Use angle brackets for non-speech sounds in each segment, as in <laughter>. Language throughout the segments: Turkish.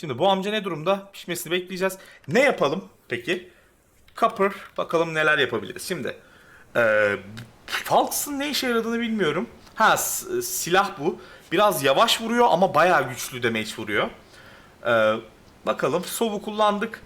Şimdi bu amca ne durumda? Pişmesini bekleyeceğiz. Ne yapalım peki? Copper bakalım neler yapabiliriz. Şimdi e, Falks'ın ne işe yaradığını bilmiyorum. Ha s- silah bu. Biraz yavaş vuruyor ama bayağı güçlü damage vuruyor. E, bakalım Sov'u kullandık.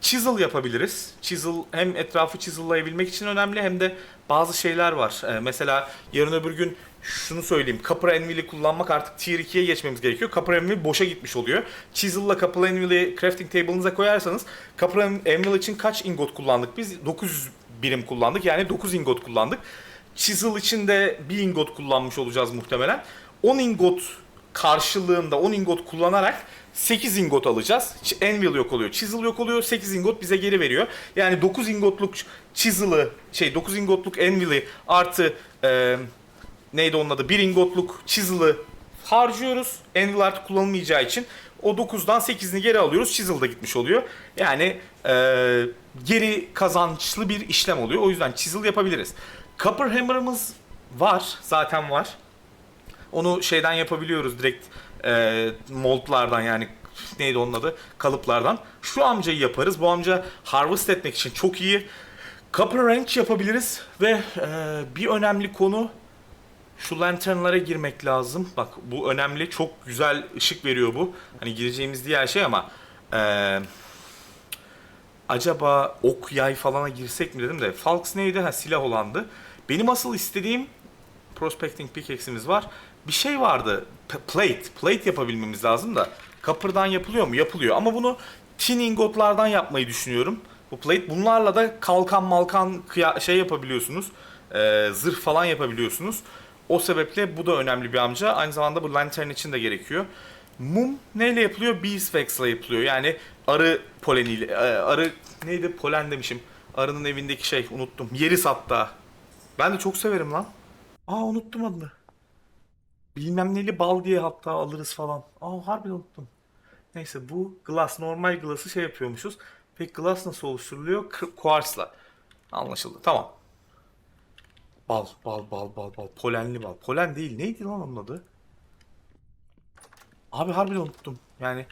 Chisel yapabiliriz. Chisel hem etrafı chisellayabilmek için önemli hem de bazı şeyler var. Ee, mesela yarın öbür gün şunu söyleyeyim. Copper Anvil'i kullanmak artık Tier 2'ye geçmemiz gerekiyor. Copper Anvil boşa gitmiş oluyor. Chisel'la Copper Anvil'i crafting table'ınıza koyarsanız Copper Anvil için kaç ingot kullandık biz? 900 birim kullandık. Yani 9 ingot kullandık. Chisel için de 1 ingot kullanmış olacağız muhtemelen. 10 ingot karşılığında 10 ingot kullanarak 8 ingot alacağız. Anvil yok oluyor. Chisel yok oluyor. 8 ingot bize geri veriyor. Yani 9 ingotluk Chisel'ı şey 9 ingotluk Anvil'i artı e, neydi onun adı? 1 ingotluk Chisel'ı harcıyoruz. Anvil artık kullanılmayacağı için o 9'dan 8'ini geri alıyoruz. Chisel da gitmiş oluyor. Yani e, geri kazançlı bir işlem oluyor. O yüzden Chisel yapabiliriz. Copper Hammer'ımız var. Zaten var. Onu şeyden yapabiliyoruz direkt e, moldlardan yani neydi onun adı kalıplardan. Şu amcayı yaparız. Bu amca harvest etmek için çok iyi. Copper Ranch yapabiliriz ve e, bir önemli konu şu lanternlara girmek lazım. Bak bu önemli. Çok güzel ışık veriyor bu. Hani gireceğimiz diğer şey ama e, acaba ok yay falana girsek mi dedim de Falx neydi? Ha silah olandı. Benim asıl istediğim prospecting pickaxe'imiz var. Bir şey vardı. P- plate. Plate yapabilmemiz lazım da. Copper'dan yapılıyor mu? Yapılıyor. Ama bunu tin ingotlardan yapmayı düşünüyorum. Bu plate. Bunlarla da kalkan malkan şey yapabiliyorsunuz. Ee, zırh falan yapabiliyorsunuz. O sebeple bu da önemli bir amca. Aynı zamanda bu lantern için de gerekiyor. Mum neyle yapılıyor? Beeswax'la yapılıyor. Yani arı poleniyle. e, Arı neydi? Polen demişim. Arının evindeki şey unuttum. Yeris hatta. Ben de çok severim lan. Aa unuttum adını. Bilmem neli bal diye hatta alırız falan. Aa harbiden unuttum. Neyse bu glass normal glass'ı şey yapıyormuşuz. Peki glass nasıl oluşturuluyor? Quartz'la. Anlaşıldı. Tamam. Bal, bal, bal, bal, bal. Polenli bal. Polen değil. Neydi lan onun adı? Abi harbiden unuttum. Yani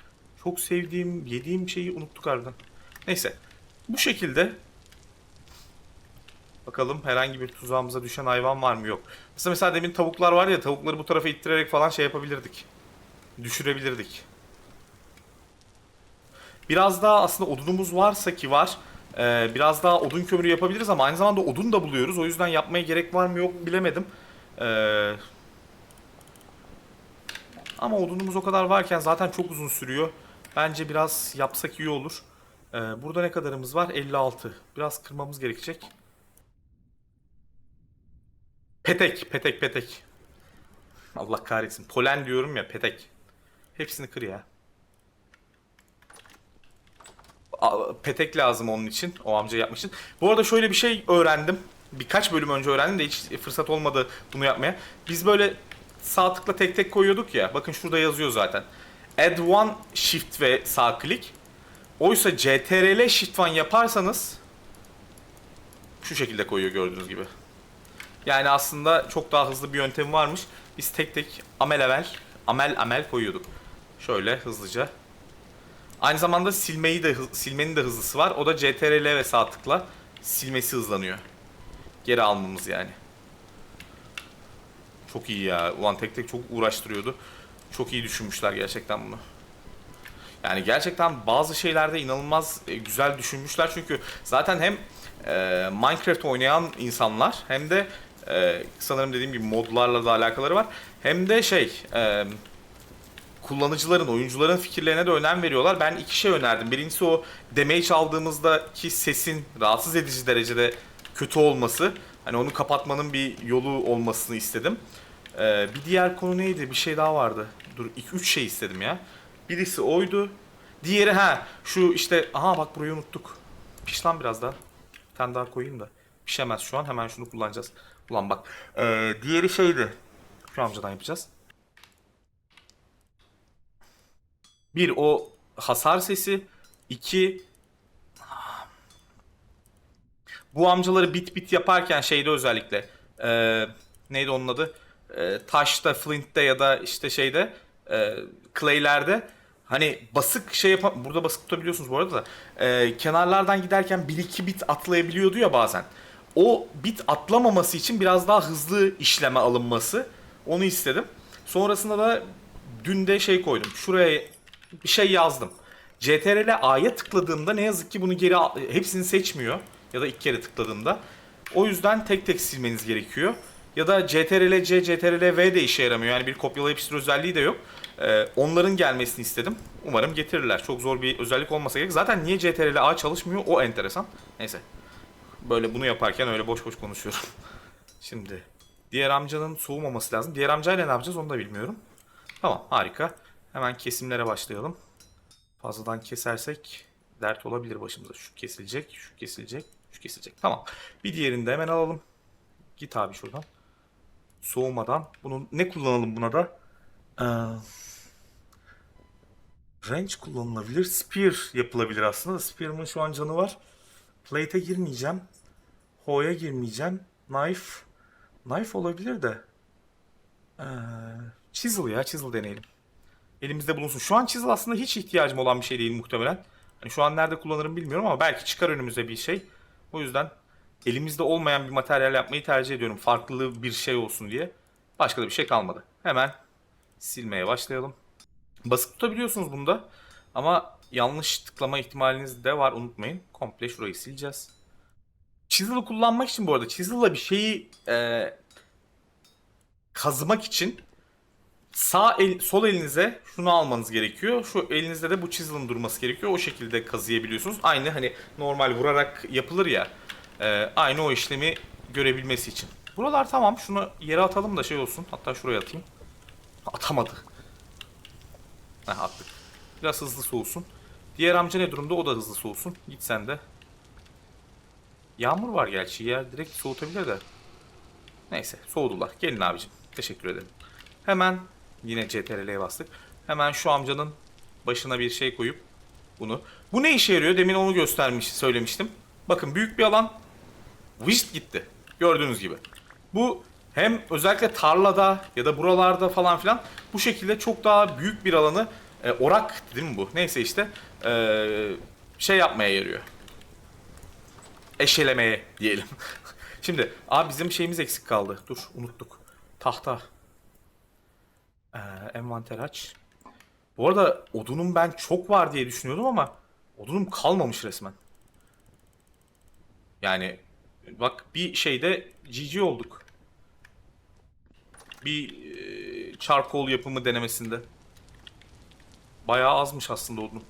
çok sevdiğim, yediğim şeyi unuttuk harbiden. Neyse. Bu şekilde Bakalım herhangi bir tuzağımıza düşen hayvan var mı yok. Mesela, mesela demin tavuklar var ya tavukları bu tarafa ittirerek falan şey yapabilirdik. Düşürebilirdik. Biraz daha aslında odunumuz varsa ki var. E, biraz daha odun kömürü yapabiliriz ama aynı zamanda odun da buluyoruz. O yüzden yapmaya gerek var mı yok bilemedim. E, ama odunumuz o kadar varken zaten çok uzun sürüyor. Bence biraz yapsak iyi olur. E, burada ne kadarımız var? 56. Biraz kırmamız gerekecek. Petek, petek, petek. Allah kahretsin. Polen diyorum ya, petek. Hepsini kır ya. A- Petek lazım onun için. O amca yapmak için. Bu arada şöyle bir şey öğrendim. Birkaç bölüm önce öğrendim de hiç fırsat olmadı bunu yapmaya. Biz böyle sağ tıkla tek tek koyuyorduk ya. Bakın şurada yazıyor zaten. Add one shift ve sağ klik. Oysa CTRL shift one yaparsanız şu şekilde koyuyor gördüğünüz gibi. Yani aslında çok daha hızlı bir yöntemi varmış. Biz tek tek amel amel, amel amel koyuyorduk. Şöyle hızlıca. Aynı zamanda silmeyi de silmenin de hızlısı var. O da CTRL ve sağ tıkla silmesi hızlanıyor. Geri almamız yani. Çok iyi ya. Ulan tek tek çok uğraştırıyordu. Çok iyi düşünmüşler gerçekten bunu. Yani gerçekten bazı şeylerde inanılmaz e, güzel düşünmüşler çünkü zaten hem e, Minecraft oynayan insanlar hem de e, sanırım dediğim gibi modlarla da alakaları var. Hem de şey e, kullanıcıların, oyuncuların fikirlerine de önem veriyorlar. Ben iki şey önerdim. Birincisi o damage aldığımızdaki sesin rahatsız edici derecede kötü olması. Hani onu kapatmanın bir yolu olmasını istedim. E, bir diğer konu neydi? Bir şey daha vardı. Dur, iki üç şey istedim ya. Birisi oydu. Diğeri ha şu işte aha bak burayı unuttuk. Piş lan biraz daha. Bir tane daha koyayım da. Pişemez şu an hemen şunu kullanacağız. Ulan bak. Ee, diğeri şeydi. Şu amcadan yapacağız. Bir o hasar sesi. iki bu amcaları bit bit yaparken şeyde özellikle ee, neydi onun adı? Ee, taşta, flintte ya da işte şeyde ee, clay'lerde hani basık şey yapan burada basık tutabiliyorsunuz bu arada da e, kenarlardan giderken 1-2 bit atlayabiliyordu ya bazen. O bit atlamaması için biraz daha hızlı işleme alınması onu istedim. Sonrasında da dün de şey koydum. Şuraya bir şey yazdım. CTRL A'ya tıkladığımda ne yazık ki bunu geri hepsini seçmiyor ya da ilk kere tıkladığımda. O yüzden tek tek silmeniz gerekiyor. Ya da CTRL C, CTRL V de işe yaramıyor. Yani bir kopyala yapıştır özelliği de yok. Ee, onların gelmesini istedim. Umarım getirirler. Çok zor bir özellik olmasa gerek. Zaten niye CTRL A çalışmıyor o enteresan. Neyse. Böyle bunu yaparken öyle boş boş konuşuyorum. <laughs> Şimdi diğer amcanın soğumaması lazım. Diğer amcayla ne yapacağız onu da bilmiyorum. Tamam harika. Hemen kesimlere başlayalım. Fazladan kesersek dert olabilir başımıza. Şu kesilecek, şu kesilecek, şu kesilecek. Tamam. Bir diğerini de hemen alalım. Git abi şuradan. Soğumadan. Bunu ne kullanalım buna da? Ee, range kullanılabilir. Spear yapılabilir aslında. Spear'ımın şu an canı var. Plate'e girmeyeceğim. Ho'ya girmeyeceğim. Knife. Knife olabilir de. Ee, chisel ya. Chisel deneyelim. Elimizde bulunsun. Şu an chisel aslında hiç ihtiyacım olan bir şey değil muhtemelen. Hani şu an nerede kullanırım bilmiyorum ama belki çıkar önümüze bir şey. O yüzden elimizde olmayan bir materyal yapmayı tercih ediyorum. Farklı bir şey olsun diye. Başka da bir şey kalmadı. Hemen silmeye başlayalım. Basıp tutabiliyorsunuz bunda. Ama yanlış tıklama ihtimaliniz de var unutmayın. Komple şurayı sileceğiz. Chisel'ı kullanmak için bu arada Chisel'la bir şeyi e, kazımak için sağ el, sol elinize şunu almanız gerekiyor. Şu elinizde de bu chisel'ın durması gerekiyor. O şekilde kazıyabiliyorsunuz. Aynı hani normal vurarak yapılır ya. e, aynı o işlemi görebilmesi için. Buralar tamam. Şunu yere atalım da şey olsun. Hatta şuraya atayım. Atamadı. Heh, attık. Biraz hızlı soğusun. Diğer amca ne durumda? O da hızlı soğusun. Git sen de. Yağmur var gerçi. Yer direkt soğutabilir de. Neyse soğudular. Gelin abicim. Teşekkür ederim. Hemen yine CTRL'ye bastık. Hemen şu amcanın başına bir şey koyup bunu. Bu ne işe yarıyor? Demin onu göstermiş, söylemiştim. Bakın büyük bir alan. Vişt gitti. Gördüğünüz gibi. Bu hem özellikle tarlada ya da buralarda falan filan bu şekilde çok daha büyük bir alanı e, orak değil mi bu? Neyse işte e, şey yapmaya yarıyor. Eşelemeye diyelim. <laughs> Şimdi abi bizim şeyimiz eksik kaldı. Dur unuttuk. Tahta. Ee, envanter aç. Bu arada odunum ben çok var diye düşünüyordum ama odunum kalmamış resmen. Yani bak bir şeyde GG olduk. Bir e, charcoal yapımı denemesinde. Bayağı azmış aslında odunum.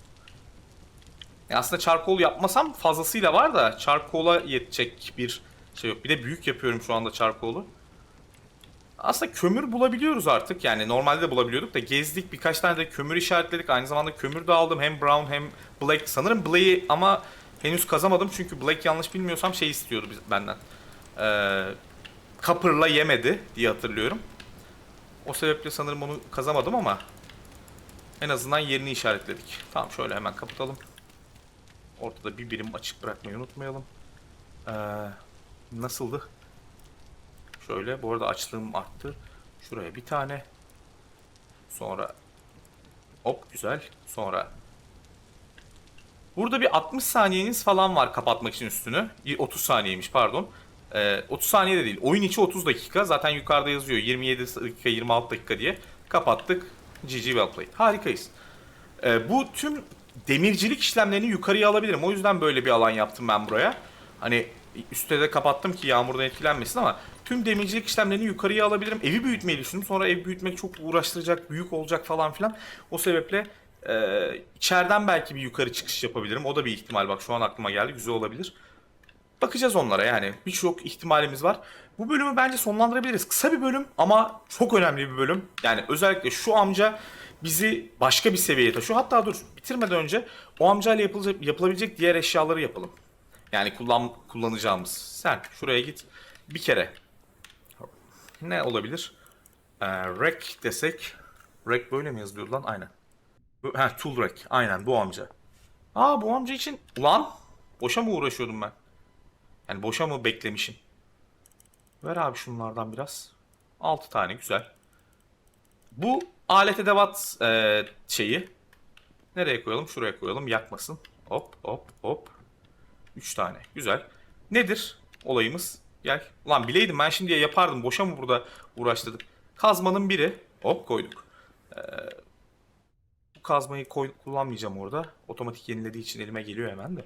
Ya aslında charcoal yapmasam fazlasıyla var da charcoal'a yetecek bir şey yok. Bir de büyük yapıyorum şu anda charcoal'u. Aslında kömür bulabiliyoruz artık. Yani normalde de bulabiliyorduk da gezdik birkaç tane de kömür işaretledik. Aynı zamanda kömür de aldım. Hem brown hem black. Sanırım black'i ama henüz kazamadım. Çünkü black yanlış bilmiyorsam şey istiyordu benden. Ee, copper'la yemedi diye hatırlıyorum. O sebeple sanırım onu kazamadım ama en azından yerini işaretledik. Tamam şöyle hemen kapatalım. Ortada bir birim açık bırakmayı unutmayalım. Ee, nasıldı? Şöyle bu arada açlığım arttı. Şuraya bir tane. Sonra hop güzel. Sonra Burada bir 60 saniyeniz falan var kapatmak için üstünü. 30 saniyeymiş pardon. Ee, 30 saniye de değil. Oyun içi 30 dakika. Zaten yukarıda yazıyor 27 dakika 26 dakika diye. Kapattık. GG well played. Harikayız. Ee, bu tüm demircilik işlemlerini yukarıya alabilirim. O yüzden böyle bir alan yaptım ben buraya. Hani üstte de kapattım ki yağmurdan etkilenmesin ama tüm demircilik işlemlerini yukarıya alabilirim. Evi büyütmeyi düşündüm. Sonra ev büyütmek çok uğraştıracak, büyük olacak falan filan. O sebeple e, içeriden belki bir yukarı çıkış yapabilirim. O da bir ihtimal bak şu an aklıma geldi. Güzel olabilir. Bakacağız onlara yani. Birçok ihtimalimiz var. Bu bölümü bence sonlandırabiliriz. Kısa bir bölüm ama çok önemli bir bölüm. Yani özellikle şu amca bizi başka bir seviyeye taşıyor. Hatta dur bitirmeden önce o amcayla yapılacak, yapılabilecek diğer eşyaları yapalım. Yani kullan, kullanacağımız. Sen şuraya git. Bir kere. Ne olabilir? Ee, rek desek. Rek böyle mi yazılıyor lan? Aynen. Ha, tool rack. Aynen bu amca. Aa bu amca için. Ulan boşa mı uğraşıyordum ben? Yani boşa mı beklemişim? Ver abi şunlardan biraz. 6 tane güzel. Bu alet edevat e, şeyi. Nereye koyalım? Şuraya koyalım. Yakmasın. Hop hop hop. 3 tane. Güzel. Nedir olayımız? Gel. Ulan bileydim ben şimdiye yapardım. Boşa mı burada uğraştırdık? Kazmanın biri. Hop koyduk. Ee, bu kazmayı koy, kullanmayacağım orada. Otomatik yenilediği için elime geliyor hemen de.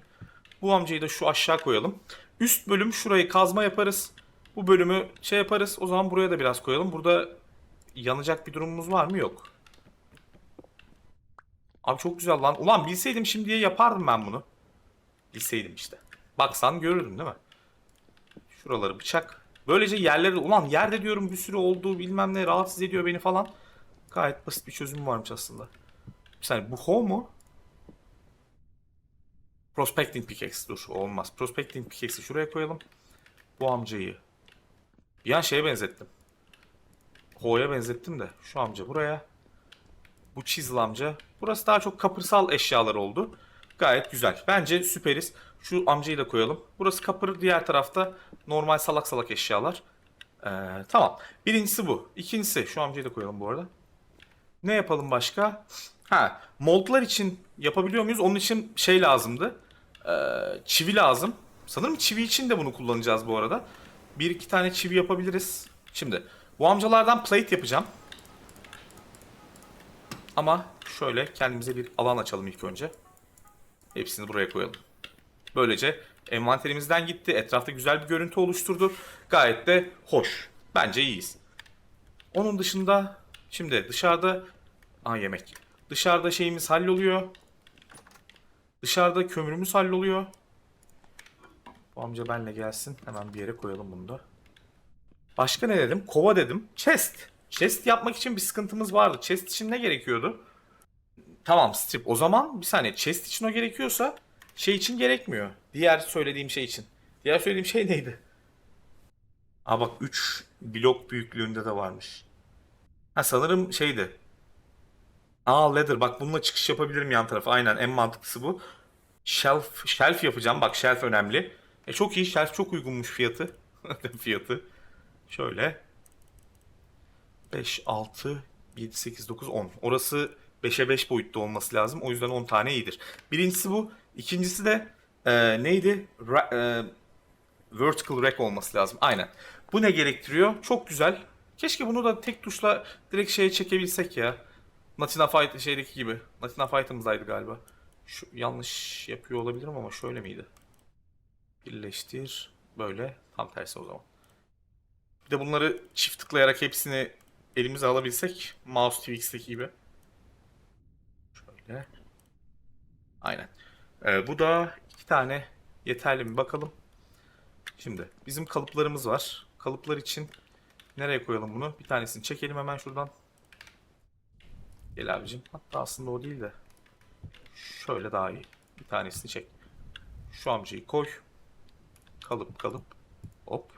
Bu amcayı da şu aşağı koyalım. Üst bölüm şurayı kazma yaparız. Bu bölümü şey yaparız. O zaman buraya da biraz koyalım. Burada yanacak bir durumumuz var mı? Yok. Abi çok güzel lan. Ulan bilseydim şimdiye yapardım ben bunu. Bilseydim işte. Baksan görürdün değil mi? Şuraları bıçak. Böylece yerleri... Ulan yerde diyorum bir sürü olduğu bilmem ne rahatsız ediyor beni falan. Gayet basit bir çözüm varmış aslında. Bir saniye bu ho mu? Prospecting pickaxe dur olmaz. Prospecting pickaxe'i şuraya koyalım. Bu amcayı. Bir an şeye benzettim. Ho'ya benzettim de. Şu amca buraya. Bu çizil amca. Burası daha çok kapırsal eşyalar oldu. Gayet güzel. Bence süperiz. Şu amcayı da koyalım. Burası kapır. Diğer tarafta normal salak salak eşyalar. Ee, tamam. Birincisi bu. İkincisi. Şu amcayı da koyalım bu arada. Ne yapalım başka? Ha, moldlar için yapabiliyor muyuz? Onun için şey lazımdı. Ee, çivi lazım. Sanırım çivi için de bunu kullanacağız bu arada. Bir iki tane çivi yapabiliriz. Şimdi bu amcalardan plate yapacağım. Ama şöyle kendimize bir alan açalım ilk önce. Hepsini buraya koyalım. Böylece envanterimizden gitti. Etrafta güzel bir görüntü oluşturdu. Gayet de hoş. Bence iyiyiz. Onun dışında şimdi dışarıda Aa yemek. Dışarıda şeyimiz halloluyor. Dışarıda kömürümüz halloluyor. Bu amca benle gelsin. Hemen bir yere koyalım bunu da. Başka ne dedim? Kova dedim. Chest. Chest yapmak için bir sıkıntımız vardı. Chest için ne gerekiyordu? Tamam strip. O zaman bir saniye. Chest için o gerekiyorsa şey için gerekmiyor. Diğer söylediğim şey için. Diğer söylediğim şey neydi? Aa bak 3 blok büyüklüğünde de varmış. Ha sanırım şeydi. Aa leather. Bak bununla çıkış yapabilirim yan tarafa. Aynen en mantıklısı bu. Shelf, shelf yapacağım. Bak shelf önemli. E çok iyi. Shelf çok uygunmuş fiyatı. <laughs> fiyatı. Şöyle. 5, 6, 7, 8, 9, 10. Orası 5'e 5 boyutta olması lazım. O yüzden 10 tane iyidir. Birincisi bu. İkincisi de e, neydi? Ra- e, vertical rack olması lazım. Aynen. Bu ne gerektiriyor? Çok güzel. Keşke bunu da tek tuşla direkt şeye çekebilsek ya. Natina Fight şeydeki gibi. Natina Fight'ımızdaydı galiba. Şu yanlış yapıyor olabilirim ama şöyle miydi? Birleştir. Böyle. Tam tersi o zaman. Bir de bunları çift tıklayarak hepsini elimize alabilsek. Mouse TVX'teki gibi. Şöyle. Aynen. Ee, bu da iki tane yeterli mi bakalım. Şimdi bizim kalıplarımız var. Kalıplar için nereye koyalım bunu? Bir tanesini çekelim hemen şuradan. Gel abicim. Hatta aslında o değil de. Şöyle daha iyi. Bir tanesini çek. Şu amcayı koy. Kalıp kalıp. Hop.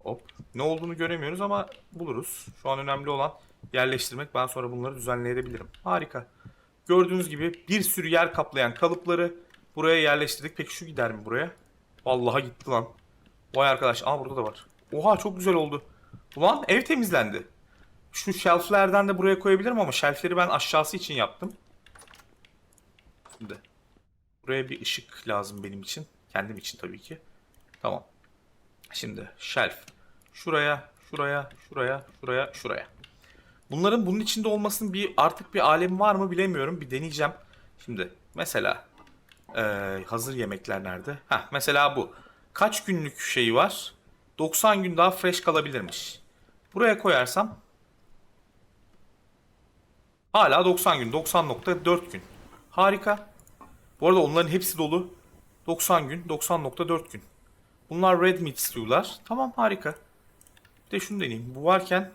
Hop. Ne olduğunu göremiyoruz ama buluruz. Şu an önemli olan yerleştirmek. Ben sonra bunları düzenleyebilirim. Harika. Gördüğünüz gibi bir sürü yer kaplayan kalıpları buraya yerleştirdik. Peki şu gider mi buraya? Vallahi gitti lan. Vay arkadaş. Aa burada da var. Oha çok güzel oldu. Ulan ev temizlendi. Şu shelflerden de buraya koyabilirim ama shelfleri ben aşağısı için yaptım. Şimdi buraya bir ışık lazım benim için. Kendim için tabii ki. Tamam. Şimdi shelf. Şuraya, şuraya, şuraya, şuraya, şuraya. Bunların bunun içinde olmasının bir artık bir alemi var mı bilemiyorum. Bir deneyeceğim. Şimdi mesela eee, hazır yemekler nerede? Heh, mesela bu. Kaç günlük şeyi var? 90 gün daha fresh kalabilirmiş. Buraya koyarsam hala 90 gün. 90.4 gün. Harika. Bu arada onların hepsi dolu. 90 gün, 90.4 gün. Bunlar red meat stew'lar. Tamam harika. Bir de şunu deneyeyim. Bu varken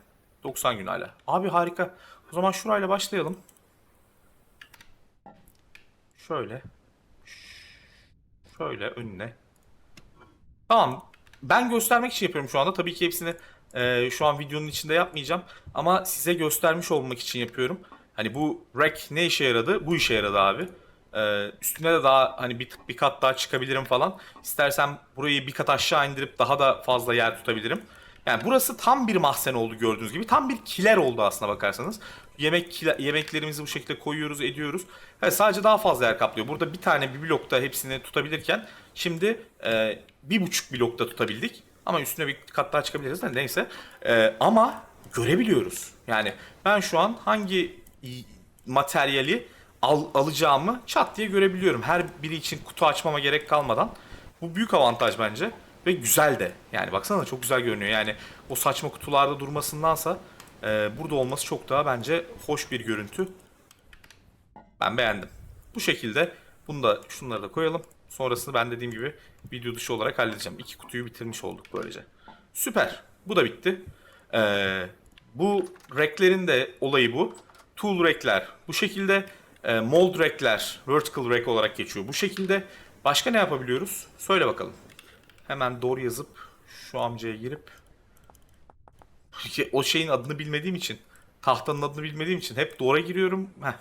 90 gün hala. Abi harika. O zaman şurayla başlayalım. Şöyle. Şöyle önüne. Tamam. Ben göstermek için yapıyorum şu anda. Tabii ki hepsini e, şu an videonun içinde yapmayacağım. Ama size göstermiş olmak için yapıyorum. Hani bu rack ne işe yaradı? Bu işe yaradı abi. Ee, üstüne de daha hani bir, bir kat daha çıkabilirim falan. İstersen burayı bir kat aşağı indirip daha da fazla yer tutabilirim. Yani burası tam bir mahzen oldu gördüğünüz gibi. Tam bir kiler oldu aslına bakarsanız. Yemek yemeklerimizi bu şekilde koyuyoruz, ediyoruz. Evet, sadece daha fazla yer kaplıyor. Burada bir tane bir blokta hepsini tutabilirken şimdi e, bir buçuk blokta tutabildik. Ama üstüne bir kat daha çıkabiliriz de neyse. E, ama görebiliyoruz. Yani ben şu an hangi materyali al, alacağımı çat diye görebiliyorum. Her biri için kutu açmama gerek kalmadan. Bu büyük avantaj bence. Ve güzel de. Yani baksana çok güzel görünüyor. Yani o saçma kutularda durmasındansa e, burada olması çok daha bence hoş bir görüntü. Ben beğendim. Bu şekilde bunu da şunları da koyalım. Sonrasını ben dediğim gibi video dışı olarak halledeceğim. İki kutuyu bitirmiş olduk böylece. Süper. Bu da bitti. Ee, bu reklerin de olayı bu. Tool rekler bu şekilde. E, mold rekler vertical rek olarak geçiyor. Bu şekilde. Başka ne yapabiliyoruz? Söyle bakalım. Hemen doğru yazıp şu amcaya girip o şeyin adını bilmediğim için tahtanın adını bilmediğim için hep doğru giriyorum. Heh.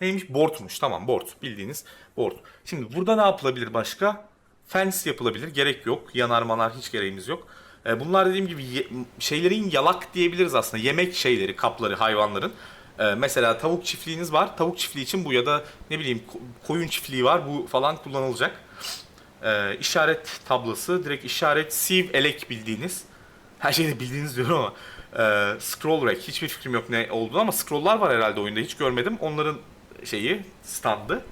Neymiş? Board'muş. Tamam board. Bildiğiniz board. Şimdi burada ne yapılabilir başka? Fence yapılabilir. Gerek yok. Yanar manar hiç gereğimiz yok. Ee, bunlar dediğim gibi ye- şeylerin yalak diyebiliriz aslında. Yemek şeyleri, kapları hayvanların. Ee, mesela tavuk çiftliğiniz var. Tavuk çiftliği için bu ya da ne bileyim ko- koyun çiftliği var. Bu falan kullanılacak. Ee, işaret tablosu, direkt işaret sieve elek bildiğiniz. Her şeyi bildiğiniz diyorum ama. Ee, scroll rack. Hiçbir fikrim yok ne olduğunu ama scrolllar var herhalde oyunda. Hiç görmedim. Onların şeyi, standı.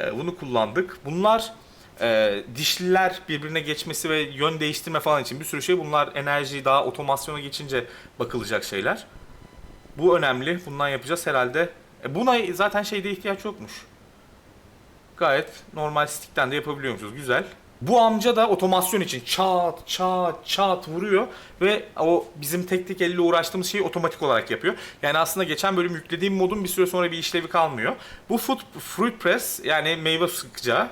Ee, bunu kullandık. Bunlar e, dişliler birbirine geçmesi ve yön değiştirme falan için bir sürü şey. Bunlar enerji daha otomasyona geçince bakılacak şeyler. Bu önemli. Bundan yapacağız herhalde. E, buna zaten şeyde ihtiyaç yokmuş. Gayet normal stickten de yapabiliyormuşuz. Güzel. Bu amca da otomasyon için çat çat çat vuruyor ve o bizim tek tek elle uğraştığımız şeyi otomatik olarak yapıyor. Yani aslında geçen bölüm yüklediğim modun bir süre sonra bir işlevi kalmıyor. Bu food, fruit press yani meyve sıkacağı.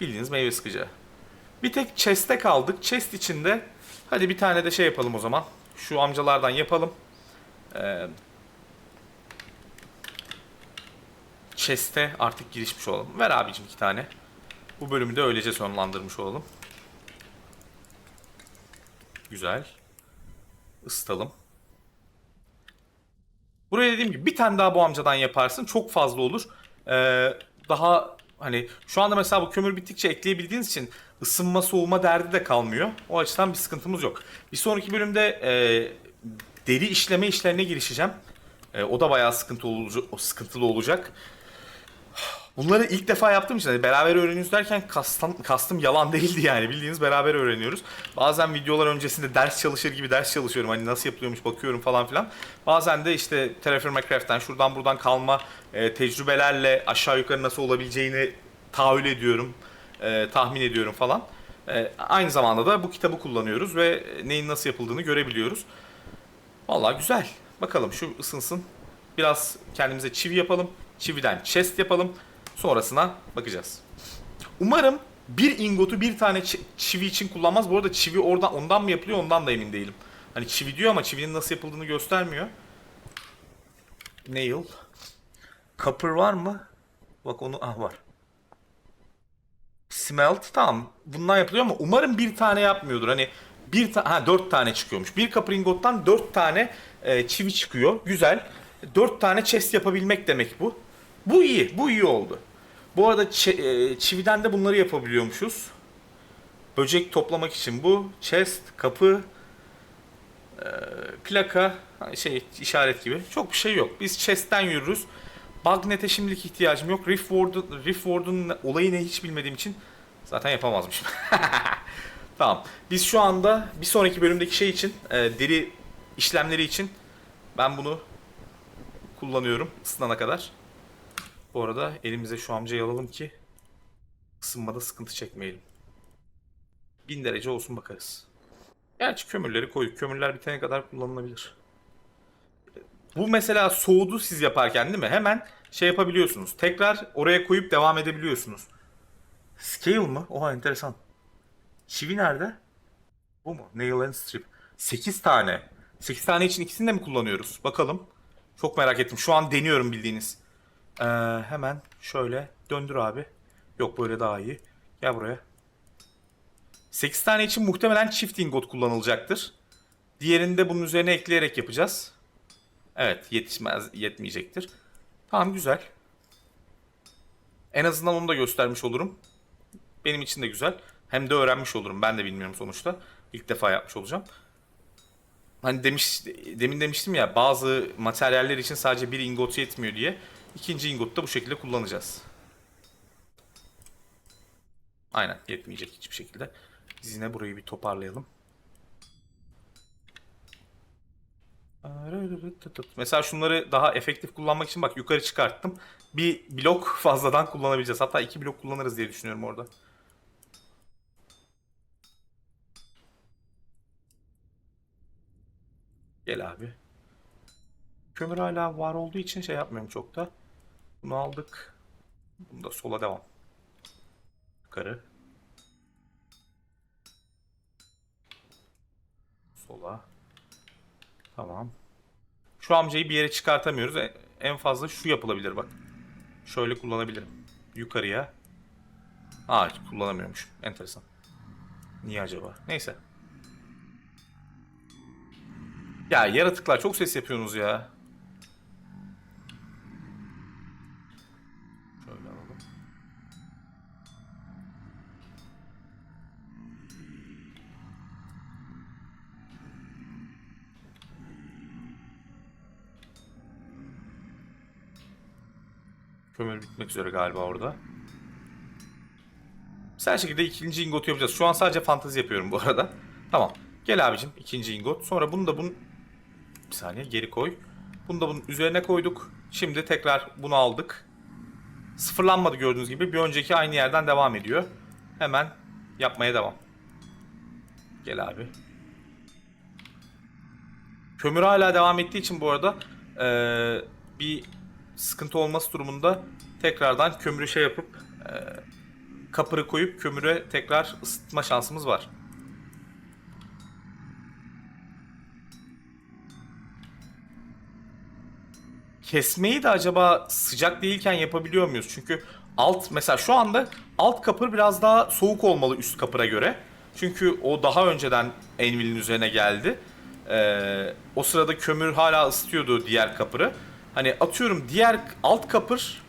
Bildiğiniz meyve sıkacağı. Bir tek chest'e kaldık. Chest içinde hadi bir tane de şey yapalım o zaman. Şu amcalardan yapalım. Ee, chest'e artık girişmiş olalım. Ver abicim iki tane. Bu bölümü de öylece sonlandırmış olalım. Güzel. Isıtalım. Buraya dediğim gibi bir tane daha bu amcadan yaparsın. Çok fazla olur. Ee, daha hani şu anda mesela bu kömür bittikçe ekleyebildiğiniz için ısınma soğuma derdi de kalmıyor. O açıdan bir sıkıntımız yok. Bir sonraki bölümde e, deri işleme işlerine girişeceğim. E, o da bayağı sıkıntı olacak, sıkıntılı olacak. Bunları ilk defa yaptığım için hani beraber öğreniyoruz derken kastım, kastım yalan değildi yani bildiğiniz beraber öğreniyoruz. Bazen videolar öncesinde ders çalışır gibi ders çalışıyorum hani nasıl yapılıyormuş bakıyorum falan filan. Bazen de işte Terraform Craft'ten şuradan buradan kalma e, tecrübelerle aşağı yukarı nasıl olabileceğini tahayyül ediyorum, e, tahmin ediyorum falan. E, aynı zamanda da bu kitabı kullanıyoruz ve neyin nasıl yapıldığını görebiliyoruz. Vallahi güzel. Bakalım şu ısınsın. Biraz kendimize çivi yapalım. Çividen chest yapalım. Sonrasına bakacağız. Umarım bir ingotu bir tane çi- çivi için kullanmaz. Bu arada çivi oradan ondan mı yapılıyor ondan da emin değilim. Hani çivi diyor ama çivinin nasıl yapıldığını göstermiyor. Nail. Copper var mı? Bak onu ah var. Smelt tamam. Bundan yapılıyor ama umarım bir tane yapmıyordur. Hani bir ta ha dört tane çıkıyormuş. Bir copper ingottan dört tane e, çivi çıkıyor. Güzel. Dört tane chest yapabilmek demek bu. Bu iyi. Bu iyi oldu. Bu arada e, çividen de bunları yapabiliyormuşuz. Böcek toplamak için bu. Chest, kapı, e, plaka, şey işaret gibi. Çok bir şey yok. Biz chest'ten yürürüz. Bagnet'e şimdilik ihtiyacım yok. Rift Ward'un Rift Ward'un olayı ne hiç bilmediğim için zaten yapamazmışım. <laughs> tamam. Biz şu anda bir sonraki bölümdeki şey için e, deri işlemleri için ben bunu kullanıyorum ısınana kadar. Bu arada elimize şu amcayı alalım ki ısınmada sıkıntı çekmeyelim. 1000 derece olsun bakarız. Gerçi kömürleri koyduk. Kömürler bitene kadar kullanılabilir. Bu mesela soğudu siz yaparken değil mi? Hemen şey yapabiliyorsunuz. Tekrar oraya koyup devam edebiliyorsunuz. Scale mı? Oha enteresan. Çivi nerede? Bu mu? Nail and strip. 8 tane. 8 tane için ikisini de mi kullanıyoruz? Bakalım. Çok merak ettim. Şu an deniyorum bildiğiniz. Ee, hemen şöyle döndür abi. Yok böyle daha iyi. Gel buraya. 8 tane için muhtemelen çift ingot kullanılacaktır. Diğerini de bunun üzerine ekleyerek yapacağız. Evet yetişmez, yetmeyecektir. Tamam güzel. En azından onu da göstermiş olurum. Benim için de güzel. Hem de öğrenmiş olurum. Ben de bilmiyorum sonuçta. İlk defa yapmış olacağım. Hani demiş demin demiştim ya bazı materyaller için sadece bir ingot yetmiyor diye. İkinci ingotu da bu şekilde kullanacağız. Aynen yetmeyecek hiçbir şekilde. Biz yine burayı bir toparlayalım. Mesela şunları daha efektif kullanmak için bak yukarı çıkarttım. Bir blok fazladan kullanabileceğiz. Hatta iki blok kullanırız diye düşünüyorum orada. Gel abi. Kömür hala var olduğu için şey yapmıyorum çok da. Bunu aldık. Bunu da sola devam. Yukarı. Sola. Tamam. Şu amcayı bir yere çıkartamıyoruz. E- En fazla şu yapılabilir bak. Şöyle kullanabilirim. Yukarıya. Aa kullanamıyormuş. Enteresan. Niye acaba? Neyse. Ya yaratıklar çok ses yapıyorsunuz ya. Şöyle alalım. Kömür bitmek üzere galiba orada. Güzel şekilde ikinci ingotu yapacağız. Şu an sadece fantezi yapıyorum bu arada. Tamam. Gel abicim ikinci ingot. Sonra bunu da bunun... Bir saniye geri koy. Bunu da bunun üzerine koyduk. Şimdi tekrar bunu aldık. Sıfırlanmadı gördüğünüz gibi. Bir önceki aynı yerden devam ediyor. Hemen yapmaya devam. Gel abi. Kömür hala devam ettiği için bu arada eee, bir sıkıntı olması durumunda tekrardan kömürü şey yapıp eee kapırı koyup kömüre tekrar ısıtma şansımız var. Kesmeyi de acaba sıcak değilken yapabiliyor muyuz? Çünkü alt mesela şu anda alt kapır biraz daha soğuk olmalı üst kapıra göre. Çünkü o daha önceden Envil'in üzerine geldi. Ee, o sırada kömür hala ısıtıyordu diğer kapırı. Hani atıyorum diğer alt kapır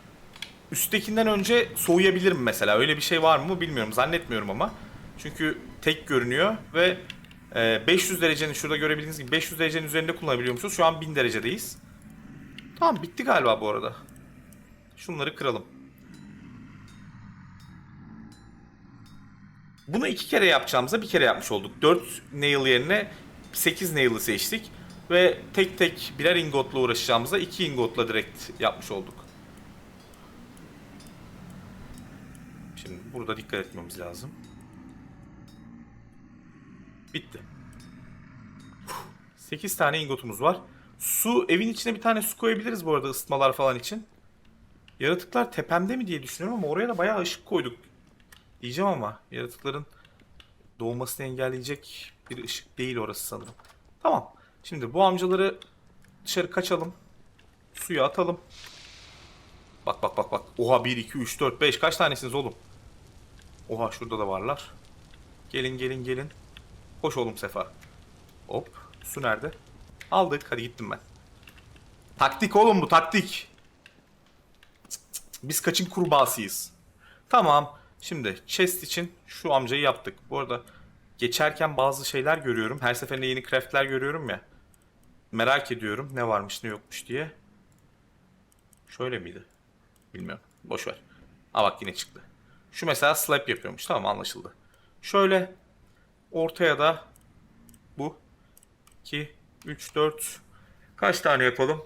üsttekinden önce soğuyabilir mi mesela? Öyle bir şey var mı bilmiyorum. Zannetmiyorum ama. Çünkü tek görünüyor ve e, 500 derecenin şurada görebildiğiniz gibi 500 derecenin üzerinde kullanabiliyormuşuz. Şu an 1000 derecedeyiz. Tamam bitti galiba bu arada. Şunları kıralım. Bunu iki kere yapacağımıza bir kere yapmış olduk. 4 nail yerine 8 nail'ı seçtik. Ve tek tek birer ingotla uğraşacağımıza 2 ingotla direkt yapmış olduk. Şimdi burada dikkat etmemiz lazım. Bitti. 8 tane ingotumuz var. Su, evin içine bir tane su koyabiliriz bu arada ısıtmalar falan için. Yaratıklar tepemde mi diye düşünüyorum ama oraya da bayağı ışık koyduk. Diyeceğim ama yaratıkların doğmasını engelleyecek bir ışık değil orası sanırım. Tamam. Şimdi bu amcaları dışarı kaçalım. Suya atalım. Bak bak bak bak. Oha 1, 2, 3, 4, 5 kaç tanesiniz oğlum? Oha şurada da varlar. Gelin gelin gelin. Koş oğlum Sefa. Hop. Su nerede? Aldık. Hadi gittim ben. Taktik oğlum bu taktik. Biz kaçın kurbağasıyız. Tamam. Şimdi chest için şu amcayı yaptık. Bu arada geçerken bazı şeyler görüyorum. Her seferinde yeni craftler görüyorum ya. Merak ediyorum ne varmış ne yokmuş diye. Şöyle miydi? Bilmiyorum. Boş ver. Aa bak yine çıktı. Şu mesela slap yapıyormuş. Tamam anlaşıldı. Şöyle ortaya da bu 2 3 4 kaç tane yapalım?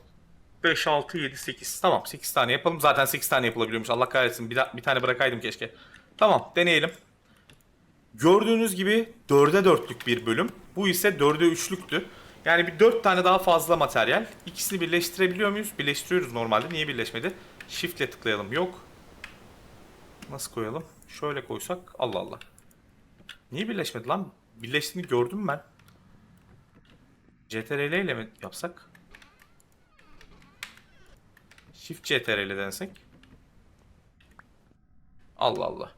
5 6 7 8. Tamam 8 tane yapalım. Zaten 8 tane yapılabiliyormuş. Allah kahretsin. Bir, bir tane bırakaydım keşke. Tamam deneyelim. Gördüğünüz gibi 4'e 4'lük bir bölüm. Bu ise 4'e 3'lüktü. Yani bir 4 tane daha fazla materyal. İkisini birleştirebiliyor muyuz? Birleştiriyoruz normalde. Niye birleşmedi? Shift'le tıklayalım. Yok. Nasıl koyalım? Şöyle koysak. Allah Allah. Niye birleşmedi lan? Birleştiğini gördüm ben. CTRL ile mi yapsak? Shift CTRL denesek. Allah Allah.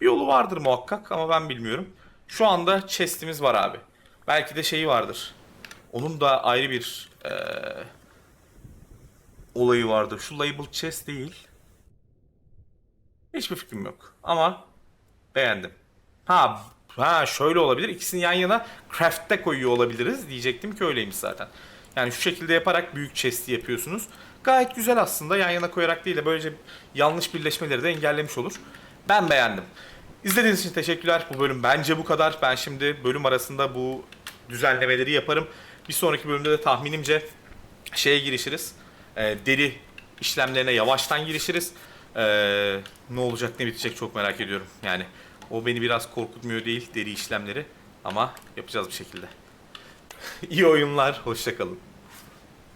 Bir yolu vardır muhakkak ama ben bilmiyorum. Şu anda chest'imiz var abi. Belki de şeyi vardır. Onun da ayrı bir eee, olayı vardır. Şu label chest değil. Hiçbir fikrim yok. Ama beğendim. Ha, ha şöyle olabilir. İkisini yan yana craft'te koyuyor olabiliriz. Diyecektim ki öyleymiş zaten. Yani şu şekilde yaparak büyük chest'i yapıyorsunuz. Gayet güzel aslında. Yan yana koyarak değil de böylece yanlış birleşmeleri de engellemiş olur. Ben beğendim. İzlediğiniz için teşekkürler. Bu bölüm bence bu kadar. Ben şimdi bölüm arasında bu düzenlemeleri yaparım. Bir sonraki bölümde de tahminimce şeye girişiriz. Ee, deri işlemlerine yavaştan girişiriz. Ee, ne olacak ne bitecek çok merak ediyorum. Yani o beni biraz korkutmuyor değil deri işlemleri ama yapacağız bir şekilde. <laughs> İyi oyunlar, hoşçakalın.